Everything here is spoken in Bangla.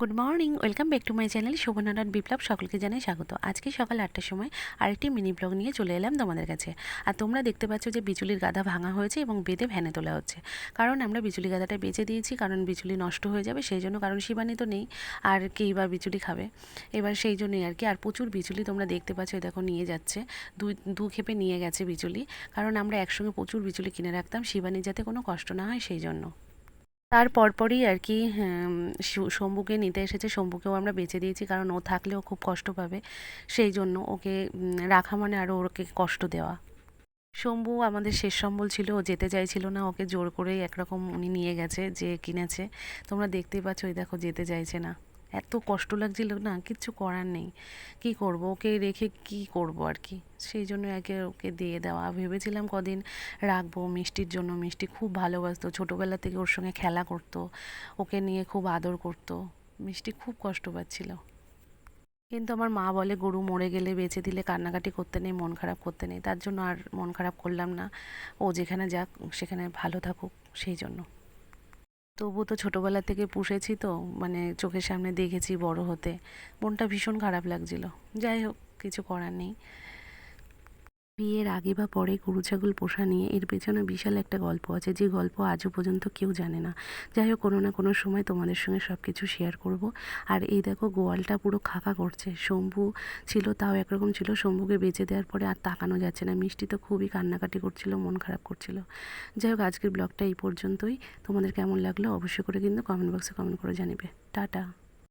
Good morning welcome back to my channel Shobhanarayan Biplab সকলকে জানাই স্বাগত। আজকে সকাল আটটার সময় আরেকটি মিনি ব্লগ নিয়ে চলে এলাম তোমাদের কাছে। আর তোমরা দেখতে পাচ্ছ যে বিচুলির গাদা ভাঙা হয়েছে এবং বেঁধে ভ্যানে তোলা হচ্ছে। কারণ আমরা বিচুলি গাদাটা বেঁচে দিয়েছি, কারণ বিচুলি নষ্ট হয়ে যাবে, সেই জন্য কারণ শিবানী তো নেই, আর কেই বা বিচুলি খাবে। এবার সেই জন্যই আর কি, আর প্রচুর বিচুলি তোমরা দেখতে পাচ্ছ দেখো নিয়ে যাচ্ছে। দুই, দু ক্ষেপে নিয়ে গেছে বিচুলি কারণ আমরা একসঙ্গে প্রচুর বিচুলি কিনে রাখতাম শিবানীর যাতে কোনো কষ্ট না হয় সেই জন্য। তার পরপরই আর কি হ্যাঁ, শম্ভুকে নিতে এসেছে। শম্ভুকেও আমরা বেঁচে দিয়েছি কারণ ও থাকলেও খুব কষ্ট পাবে। সেই জন্য ওকে রাখা মানে আরও ওকে কষ্ট দেওয়া। শম্ভু আমাদের শেষ সম্বল ছিল ও যেতে চাইছিল না। ওকে জোর করেই একরকম উনি নিয়ে গেছে যে কিনেছে। তোমরা দেখতেই পাচ্ছ ওই দেখো যেতে চাইছে না। এত কষ্ট লাগছিল না কিচ্ছু করার নেই। কি করব? ওকে রেখে কি করব আর কি? সেই জন্য একে ওকে দিয়ে দেওয়া। ভেবেছিলাম কদিন রাখব মিষ্টির জন্য। মিষ্টি খুব ভালোবাসতো। ছোটোবেলা থেকে ওর সঙ্গে খেলা করতো। ওকে নিয়ে খুব আদর করতো। মিষ্টি খুব কষ্ট পাচ্ছিল। কিন্তু আমার মা বলে, গরু মরে গেলে বেঁচে দিলে কান্নাকাটি করতে নেই, মন খারাপ করতে নেই। তার জন্য আর মন খারাপ করলাম না। ও যেখানে যাক, সেখানে ভালো থাকুক, সেই জন্য। তবু তো ছোটবেলা থেকে পুষেছি তো মানে চোখের সামনে দেখেছি বড় হতে। মনটা ভীষণ খারাপ লাগছিল। যাই হোক, কিছু করার নেই। বিয়ের আগে বা পরে গরু ছাগল পোষা নিয়ে এর পেছনে বিশাল একটা গল্প আছে। যে গল্প আজও পর্যন্ত কেউ জানে না। যাই হোক, কোনো না কোনো সময় তোমাদের সঙ্গে সব কিছু শেয়ার করব। আর এই দেখো, গোয়ালটা পুরো খাকা করছে। শম্ভু ছিল, তাও একরকম ছিল। শম্ভুকে বেঁচে দেওয়ার পরে আর তাকানো যাচ্ছে না। মিষ্টি তো খুবই কান্নাকাটি করছিল, মন খারাপ করছিল। যাই হোক, আজকের ব্লগটা এই পর্যন্তই। তোমাদের কেমন লাগল অবশ্যই করে কিন্তু কমেন্ট বক্সে কমেন্ট করে জানিবে। টাটা।